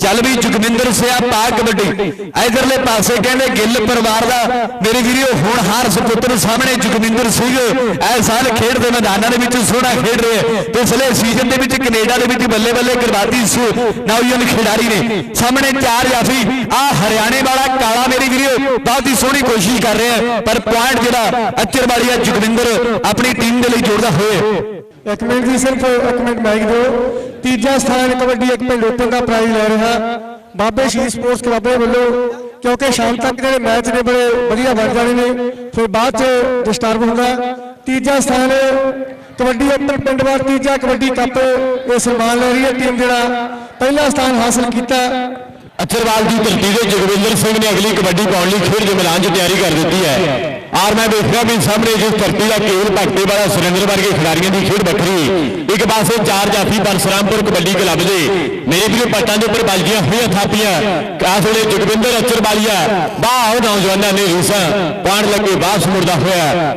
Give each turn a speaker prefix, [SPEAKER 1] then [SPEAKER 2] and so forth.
[SPEAKER 1] ਚੱਲ ਵੀ ਜੁਗਵਿੰਦਰ ਸਿਆ ਪਾ ਕਬੱਡੀ ਇਧਰਲੇ ਪਾਸੇ ਕਹਿੰਦੇ ਗਿੱਲ ਪਰਿਵਾਰ ਦਾ, ਮੇਰੇ ਵੀਰੋ, ਹੁਣ ਹਾਰ ਸੁਪੁੱਤਰ ਸਾਹਮਣੇ ਜੁਗਵਿੰਦਰ ਸਿੰਘ ਇਹ ਸਾਲ ਖੇਡ ਦੇ ਮੈਦਾਨਾਂ ਦੇ ਵਿੱਚ ਸੋਹਣਾ ਖੇਡ ਰਹੇ ਹੈ। ਪਿਛਲੇ ਸੀਜ਼ਨ ਦੇ ਵਿੱਚ ਕੈਨੇਡਾ ਦੇ ਵਿੱਚ ਬੱਲੇ ਬੱਲੇ ਕਰਵਾਤੀ ਸੀ। ਨੌਜਵਾਨ ਖਿਡਾਰੀ ਨੇ। ਸਾਹਮਣੇ ਚਾਰ ਜਾਫੀ, ਆ ਹਰਿਆਣੇ ਵਾਲਾ ਕਾਲਾ ਮੇਰੀ ਵੀਰੋ, ਬਹੁਤ ਹੀ ਸੋਹਣੀ ਕੋਸ਼ਿਸ਼ ਕਰ ਰਿਹਾ ਪਰ ਪੁਆਇੰਟ ਜਿਹੜਾ ਅਚਰ ਵਾਲੀ ਆ ਜੁਗਵਿੰਦਰ ਆਪਣੀ ਟੀਮ ਦੇ ਲਈ ਜੋੜਦਾ ਹੋਏ
[SPEAKER 2] ਇੱਕ ਮਿੰਟ ਜੀ, ਸਿਰਫ ਇੱਕ ਮਿੰਟ ਮਾਈਕ ਦਿਓ। ਤੀਜਾ ਸਥਾਨ ਕਬੱਡੀ ਇੱਕ ਪਿੰਡ ਓਪਨ ਦਾ ਪ੍ਰਾਈਜ਼ ਲੈ ਰਿਹਾ। ਬਾਬੇ ਸ਼ਹੀਦ ਸਪੋਰਟਸ ਕਲੱਬ ਵੱਲੋਂ, ਕਿਉਂਕਿ ਸ਼ਾਮ ਤੱਕ ਜਿਹੜੇ ਮੈਚ ਨੇ ਬੜੇ ਵਧੀਆ ਬਣ ਜਾਣੇ ਨੇ, ਫਿਰ ਬਾਅਦ ਚ ਡਿਸਟਰਬ ਹੁੰਦਾ। ਤੀਜਾ ਸਥਾਨ ਕਬੱਡੀ ਓਪਨ ਪਿੰਡ ਵਾਰ ਤੀਜਾ ਕਬੱਡੀ ਕੱਪ ਇਹ ਸਨਮਾਨ ਲੈ ਰਹੀ ਹੈ ਟੀਮ ਜਿਹੜਾ। ਪਹਿਲਾ ਸਥਾਨ ਹਾਸਲ ਕੀਤਾ।
[SPEAKER 1] ਅਚਰਵਾਲ ਦੀ ਧਰਤੀ ਦੇ ਜਗਵਿੰਦਰ ਸਿੰਘ ਨੇ ਅਗਲੀ ਕਬੱਡੀ ਪਾਉਣ ਲਈ ਖੇਡ ਦੇ ਮੈਦਾਨ 'ਚ ਤਿਆਰੀ ਕਰ ਦਿੱਤੀ ਹੈ। ਔਰ ਮੈਂ ਦੇਖ ਰਿਹਾ ਵੀ ਸਾਹਮਣੇ ਜਿਸ ਧਰਤੀ ਦਾ ਕੇਵਲ ਭਗਤੇ ਵਾਲਾ ਸੁਰਿੰਦਰ ਵਰਗੇ ਖਿਡਾਰੀਆਂ ਦੀ ਖੇਡ ਵੱਖਰੀ ਇੱਕ ਪਾਸੇ ਚਾਰ ਜਾਫੀ ਪਰਸਰਾਮਪੁਰ ਕਬੱਡੀ ਕਲੱਬ ਦੇ। ਮੇਰੇ ਵੀਰੋ, ਪੱਟਾਂ ਦੇ ਉੱਪਰ ਵੱਜਦੀਆਂ ਹੋਈਆਂ ਥਾਪੀਆਂ। ਕਾਸ ਵੇਲੇ ਜਗਵਿੰਦਰ ਅਚਰਵਾਲੀਆ ਬਾਹ ਨੌਜਵਾਨਾਂ ਨੇ ਰੂਸਾ ਪਾਣ ਲੱਗੇ ਬਾਸ ਮੁੜਦਾ ਹੋਇਆ।